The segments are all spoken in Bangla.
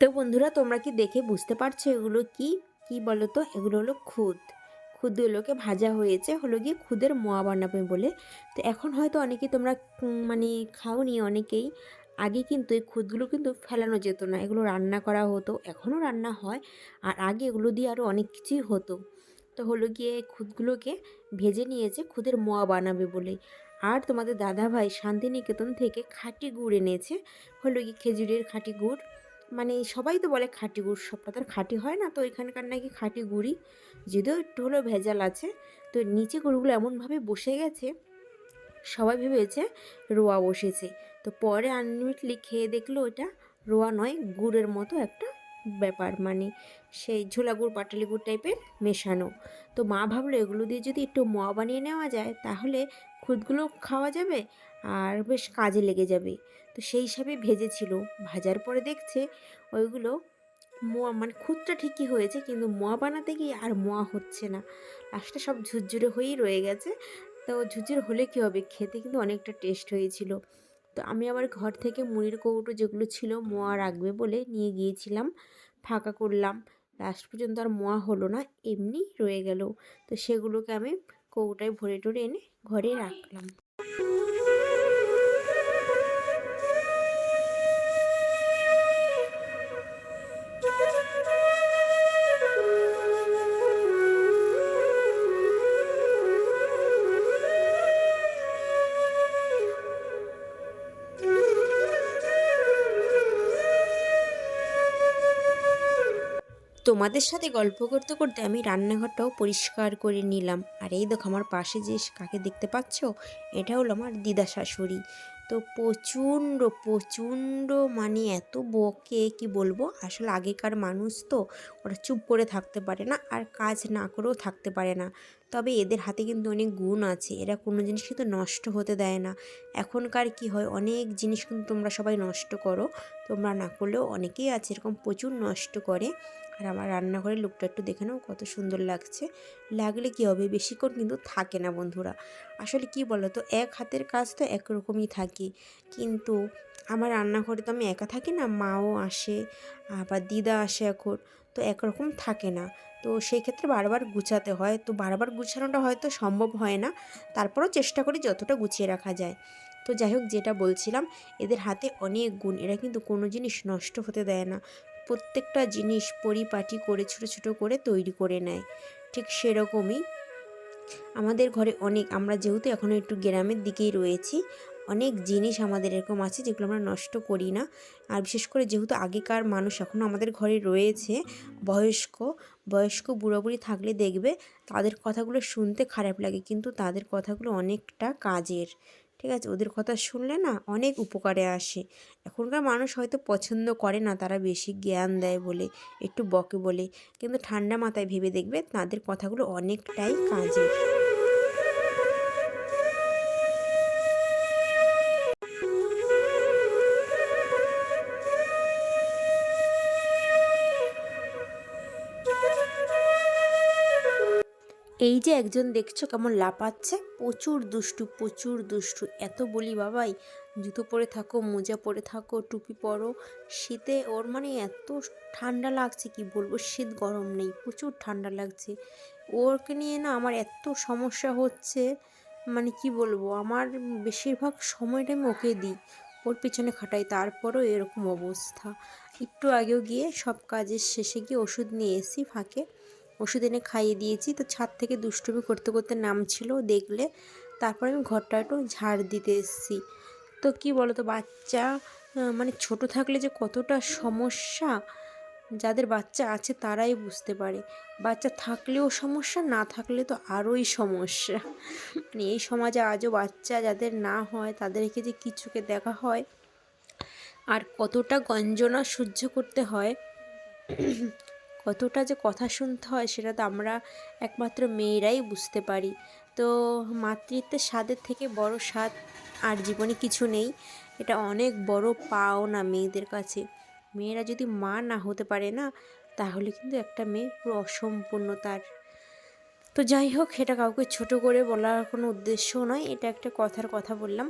তো বন্ধুরা, তোমরা কি দেখে বুঝতে পারছ এগুলো কি? কি বলো তো এগুলো হলো খুদ। খুদগুলোকে ভাজা হয়েছে, হলো গিয়ে খুদের মোয়া বানাবে বলে। তো এখন হয়তো অনেকেই তোমরা মানে খাওনি অনেকেই। আগে কিন্তু এই খুদগুলো কিন্তু ফেলানো যেত না। এগুলো রান্না করা হতো, এখনও রান্না হয়। আর আগে এগুলো দিয়ে আরও অনেক কিছুই হতো। তো হলো গিয়ে খুদগুলোকে ভেজে নিয়েছে, খুদের মোয়া বানাবে বলে। আর তোমাদের দাদাভাই শান্তিনিকেতন থেকে খাঁটি গুড় এনেছে। হলো গিয়ে খেজুরের খাঁটি গুড়। মানে সবাই তো বলে খাঁটি গুড়, সবটা তো আর খাঁটি হয় না। তো এখানকার নাকি খাঁটি গুড়ই। যদিও একটু হলেও ভেজাল আছে। তো নিচে গরুগুলো এমনভাবে বসে গেছে, সবাই ভেবেছে রোয়া বসেছে। তো পরে আনলিমিটলি খেয়ে দেখল ওটা রোয়া নয়, গুড়ের মতো একটা ব্যাপার। মানে সেই ঝোলা গুড়, পাটালি গুড় টাইপের মেশানো। তো মা ভাবলো এগুলো দিয়ে যদি একটু মোয়া বানিয়ে নেওয়া যায়, তাহলে খুদগুলো খাওয়া যাবে? আর বেশ কাজে লেগে যাবে। তো সেই হিসাবে ভেজেছিল। ভাজার পরে দেখছে ওইগুলো মোয়া মানে খুদটা ঠিকই হয়েছে কিন্তু মোয়া বানাতে গিয়ে আর মোয়া হচ্ছে না। লাস্টে সব ঝুরঝুরে হয়েই রয়ে গেছে। তো ঝুরঝুরে হলে কী হবে? খেতে কিন্তু অনেকটা টেস্ট হয়েছিল। তো আমি আবার ঘর থেকে মুড়ির কৌটো যেগুলো ছিল মোয়া রাখবে বলে নিয়ে গিয়েছিলাম, ফাঁকা করলাম। লাস্ট পর্যন্ত আর মোয়া হলো না, এমনি রয়ে গেল। তো সেগুলোকে আমি কৌটায় ভরে টরে এনে ঘরে রাখলাম। তোমাদের সাথে গল্প করতে করতে আমি রান্নাঘরটাও পরিষ্কার করে নিলাম। আর এই দেখো আমার পাশে যে কাকে দেখতে পাচ্ছ, এটা হলো আমার দিদা শাশুড়ি। তো প্রচণ্ড প্রচণ্ড মানে এত বকে, কি বলব? আসলে আগেকার মানুষ তো ওরা চুপ করে থাকতে পারে না আর কাজ না করেও থাকতে পারে না। তবে এদের হাতে কিন্তু অনেক গুণ আছে। এরা কোনো জিনিস কিন্তু নষ্ট হতে দেয় না। এখনকার কি হয়? অনেক জিনিস কিন্তু তোমরা সবাই নষ্ট করো। তোমরা না করলেও অনেকেই আছে এরকম প্রচুর নষ্ট করে। আর আমার রান্নাঘরের লুকটা একটু দেখে নাও, কত সুন্দর লাগছে। লাগলে কি হবে? বেশিক্ষণ কিন্তু থাকে না বন্ধুরা। আসলে কি বলো তো এক হাতের কাজ তো একরকমই থাকে। কিন্তু আমার রান্নাঘরে তো আমি একা থাকি না, মাও আসে, আবার দিদা আসে এখন, তো একরকম থাকে না। তো সেই ক্ষেত্রে বারবার গুছাতে হয়। তো বারবার গুছানোটা হয়তো সম্ভব হয় না। তারপরেও চেষ্টা করি যতটা গুছিয়ে রাখা যায়। তো যাই হোক, যেটা বলছিলাম, এদের হাতে অনেক গুণ। এরা কিন্তু কোনো জিনিস নষ্ট হতে দেয় না। প্রত্যেকটা জিনিস পরিপাটি করে ছোটো ছোটো করে তৈরি করে নেয়। ঠিক সেরকমই আমাদের ঘরে অনেক, আমরা যেহেতু এখনও একটু গ্রামের দিকেই রয়েছি, অনেক জিনিস আমাদের এরকম আছে যেগুলো আমরা নষ্ট করি না। আর বিশেষ করে যেহেতু আগেকার মানুষ এখনও আমাদের ঘরে রয়েছে, বয়স্ক বয়স্ক বুড়ো বুড়ি থাকলে দেখবে তাদের কথাগুলো শুনতে খারাপ লাগে, কিন্তু তাদের কথাগুলো অনেকটা কাজের। ঠিক আছে? ওদের কথা শুনলে না অনেক উপকারে আসে। এখনকার মানুষ হয়তো পছন্দ করে না, তারা বেশি জ্ঞান দেয় বলে, একটু বকে বলে। কিন্তু ঠান্ডা মাথায় ভেবে দেখবে তাদের কথাগুলো অনেকটাই কাজের। এই যে একজন দেখছ কেমন লাপাচ্ছে প্রচুর দুষ্টু প্রচুর দুষ্টু। এত বলি, বাবাই, জুতো পরে থাকো, মোজা পরে থাকো, টুপি পরো। শীতে ওর মানে এত ঠান্ডা লাগছে, কি বলব? শীত গরম নেই, প্রচুর ঠান্ডা লাগছে। ওরকে নিয়ে না আমার এত সমস্যা হচ্ছে মানে কি বলব? আমার বেশিরভাগ সময়টা আমি ওকে দিই। ওর পিছনে খাটাই, তারপরও এরকম অবস্থা। একটু আগেও গিয়ে সব কাজের শেষে গিয়ে ওষুধ নিয়ে এসি ফাঁকে। ওষুধ এনে খাইয়ে দিয়েছি। তো ছাদ থেকে দুষ্টুমি করতে করতে নামছিল, দেখলে তারপর আমি ঘরটা একটু ঝাড় দিতে এসেছি। তো কি বলো তো বাচ্চা মানে ছোট থাকলে যে কতটা সমস্যা, যাদের বাচ্চা আছে তারাই বুঝতে পারে। বাচ্চা থাকলেও সমস্যা, না থাকলে তো আরোই সমস্যা। মানে এই সমাজে আজও বাচ্চা যাদের না হয়, তাদেরকে যে কিছুকে দেখা হয়, আর কতটা গঞ্জনা সহ্য করতে হয় কতটা যে কথা শুনতে হয় সেটা তো আমরা একমাত্র মেয়েরাই বুঝতে পারি। তো মাতৃত্বের স্বাদের থেকে বড় স্বাদ আর জীবনে কিছু নেই, এটা অনেক বড় পাওনা মেয়েদের কাছে। মেয়েরা যদি মা না হতে পারে না, তাহলে কিন্তু একটা মেয়ে পুরো অসম্পূর্ণ তার। তো যাই হোক, এটা কাউকে ছোট করে বলার কোনো উদ্দেশ্য নয়, এটা একটা কথার কথা বললাম।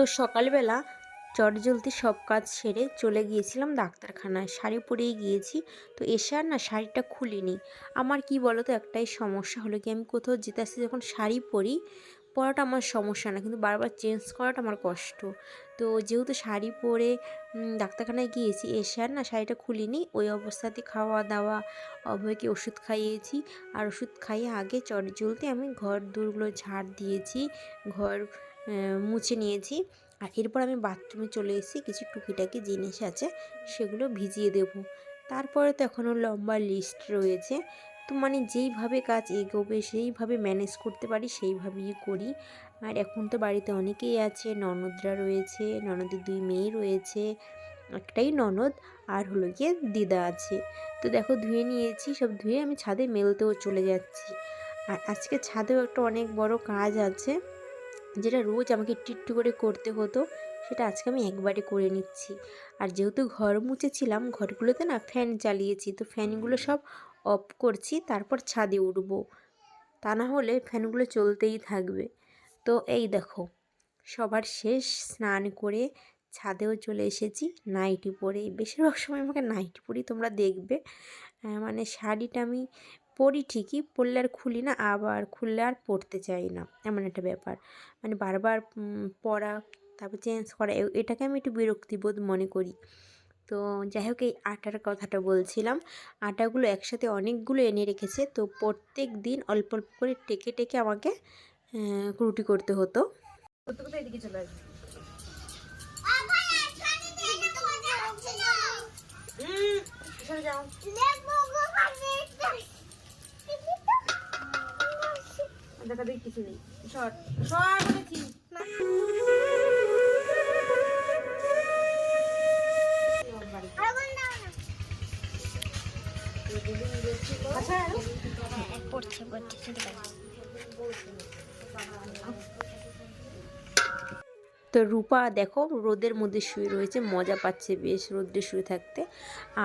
তো সকালবেলা চটজলদি সব কাজ সেরে চলে গিয়েছিলাম ডাক্তারখানায়। শাড়ি পরেই গিয়েছি। তো এসে আর না শাড়িটা খুলিনি। আমার কি বলো তো একটাই সমস্যা হলো কি, আমি কোথাও যেতে আসতে যখন শাড়ি পরি, পরাটা আমার সমস্যা না। কিন্তু বারবার চেঞ্জ করাটা আমার কষ্ট। তো যেহেতু শাড়ি পরে ডাক্তারখানায় গিয়েছি, এসে আর না শাড়িটা খুলিনি। ওই অবস্থাতে খাওয়া দাওয়া অভয়কে ওষুধ খাইয়েছি। আর ওষুধ খাইয়ে আগে চটজলদি আমি ঘর দূরগুলো ঝাড় দিয়েছি। ঘর মুছে নিয়েছি। আর এরপর আমি বাথরুমে চলে এসেছি, কিছু টুকিটাকি জিনিস আছে, সেগুলো ভিজিয়ে দেব। তারপরে তো এখনও লম্বা লিস্ট রয়েছে। তো মানে যেইভাবে কাজ এগোবে, সেইভাবে ম্যানেজ করতে পারি, সেইভাবেই করি। আর এখন তো বাড়িতে অনেকেই আছে, ননদরা রয়েছে, ননদের দুই মেয়ে রয়েছে, একটাই ননদ, আর হলো গিয়ে দিদা আছে। তো দেখো ধুয়ে নিয়েছি, সব ধুয়ে আমি ছাদে মেলতেও চলে যাচ্ছি। আর আজকে ছাদেও একটা অনেক বড় কাজ আছে। যেটা রোজ আমাকে একটু করে করতে হতো, সেটা আজকে আমি একবারে করে নিচ্ছি। আর যেহেতু ঘর মুছেছিলাম, ঘরগুলোতে না ফ্যান চালিয়েছি, তো ফ্যানগুলো সব অফ করছি, তারপর ছাদে উঠবো। তা না হলে ফ্যানগুলো চলতেই থাকবে। তো এই দেখো, সবার শেষ স্নান করে ছাদেও চলে এসেছি, নাইটি পরে। বেশিরভাগ সময় আমাকে নাইটি পরি তোমরা দেখবে। মানে শাড়িটা আমি পরি ঠিকই পড়লে আর খুলি না আবার খুললে আর পড়তে চাই না। এমন একটা ব্যাপার। মানে বারবার পড়া পরা তারপর চেঞ্জ করা এ- এটাকে আমি একটু বিরক্তিবোধ মনে করি। তো যাই হোক এই আটার কথাটা বলছিলাম। আটাগুলো একসাথে অনেকগুলো এনে রেখেছে। তো প্রত্যেক দিন অল্প অল্প করে টেকে টেকে আমাকে রুটি করতে হতো। করতে করতে এদিকে চলে আসবে। যাও। দেখা দেখি কিছু নেই। সর সর বলেছি আচ্ছা পড়ছে পড়ছে শুনতে পাচ্ছি তো রূপা দেখো রোদের মধ্যে শুয়ে রয়েছে মজা পাচ্ছে বেশ রোদ্রে শুয়ে থাকতে।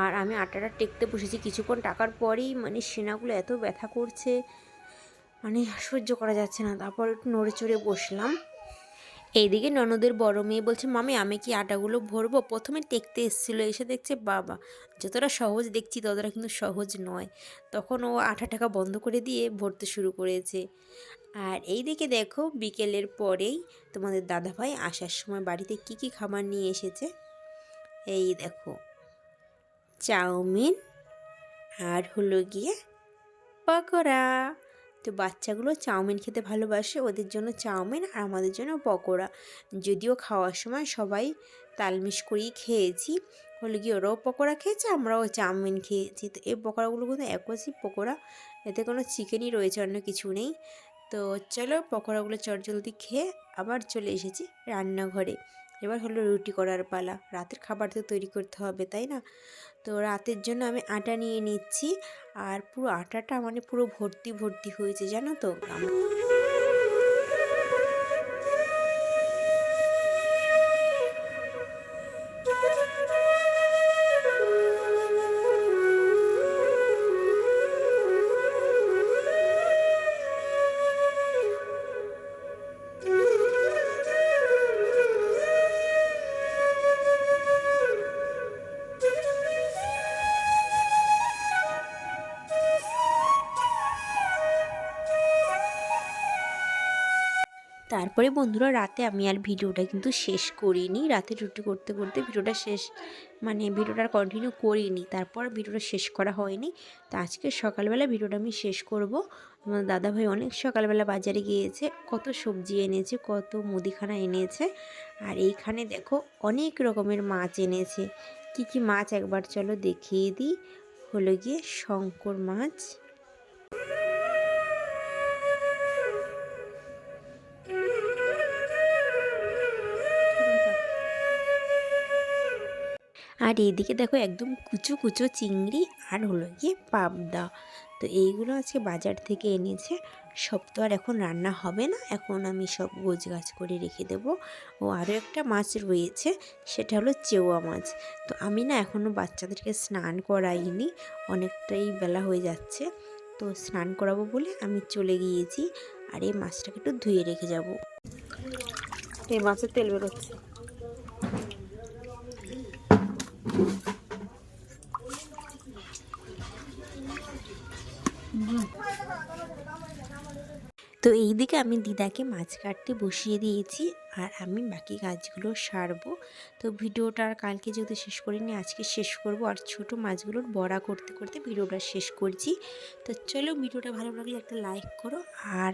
আর আমি আটাটা টেকতে বসেছি কিছুক্ষণ টাকার পরেই মানে সেনাগুলো এত ব্যথা করছে। মানে সহ্য করা যাচ্ছে না। তারপর একটু নড়ে চড়ে বসলাম। এইদিকে ননদের বড় মেয়ে বলছে, মামি, আমি কি আটাগুলো ভরবো? প্রথমে টেকতে এসেছিল, এসে দেখছে, বাবা, যতটা সহজ দেখছি ততটা কিন্তু সহজ নয়। তখন ও আটা টাকা বন্ধ করে দিয়ে ভরতে শুরু করেছে। আর এই দিকে দেখো, বিকেলের পরেই তোমাদের দাদাভাই আসার সময় বাড়িতে কি কি খাবার নিয়ে এসেছে? এই দেখো, চাউমিন আর হলো গিয়ে পকোড়া। তো বাচ্চাগুলো চাউমিন খেতে ভালোবাসে, ওদের জন্য চাউমিন আর আমাদের জন্য পকোড়া। যদিও খাওয়ার সময় সবাই তালমিশ করেই খেয়েছি। হলো গিয়ে ওরাও পকোড়া খেয়েছে, আমরাও চাউমিন খেয়েছি। তো এই পকোড়াগুলো কিন্তু একই পকোড়া, এতে কোনো চিকেনই রয়েছে, অন্য কিছু নেই। তো চলো পকোড়াগুলো চটজলদি খেয়ে আবার চলে এসেছি রান্নাঘরে। এবার হলো রুটি করার পালা। রাতের খাবার তো তৈরি করতে হবে, তাই না? তো রাতের জন্য আমি আটা নিয়ে নিচ্ছি। আর পুরো আটাটা মানে পুরো ভর্তি ভর্তি হয়েছে, জানো তো? তারপরে বন্ধুরা রাতে আমি আর ভিডিওটা কিন্তু শেষ করিনি। রাতে রুটি করতে করতে ভিডিওটা শেষ মানে ভিডিওটা কন্টিনিউ করিনি। তারপর ভিডিওটা শেষ করা হয়নি। তো আজকে সকালবেলা ভিডিওটা আমি শেষ করব। আমার দাদাভাই অনেক সকালবেলা বাজারে গিয়েছে, কত সবজি এনেছে, কত মুদিখানা এনেছে। আর এইখানে দেখো অনেক রকমের মাছ এনেছে। কি কি মাছ একবার চলো দেখিয়ে দিই। হলো গিয়ে শঙ্কর মাছ। আর এদিকে দেখো একদম কুচো কুচো চিংড়ি আর হলো গিয়ে পাবদা। তো এইগুলো আজকে বাজার থেকে এনেছে। সব তো আর এখন রান্না হবে না। এখন আমি সব গোছ গাছ করে রেখে দেবো। ও আরও একটা মাছ রয়েছে, সেটা হলো চেওয়া মাছ। তো আমি না এখনও বাচ্চাদেরকে স্নান করাইনি, অনেকটাই বেলা হয়ে যাচ্ছে। তো স্নান করাবো বলে আমি চলে গিয়েছি আর এই মাছটাকে একটু ধুয়ে রেখে যাব। এই মাছের তেল বেরোচ্ছে। তো এই দিকে আমি দিদাকে মাছ কাটতে বসিয়ে দিয়েছি আর আমি বাকি কাজগুলো সারবো। তো ভিডিওটা আর কালকে যেহেতু শেষ করিনি, আজকে শেষ করব। আর ছোট মাছগুলোর বড়া করতে করতে ভিডিওটা শেষ করছি। তো চলো ভিডিওটা ভালো লাগলে একটা লাইক করো আর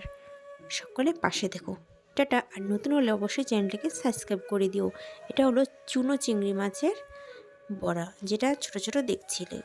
সকলে পাশে দেখো টাটা। আর নতুন হলে অবশ্যই চ্যানেলটাকে সাবস্ক্রাইব করে দিও। এটা হলো চুনো চিংড়ি মাছের বড়া যেটা ছোট ছোট দেখছিলে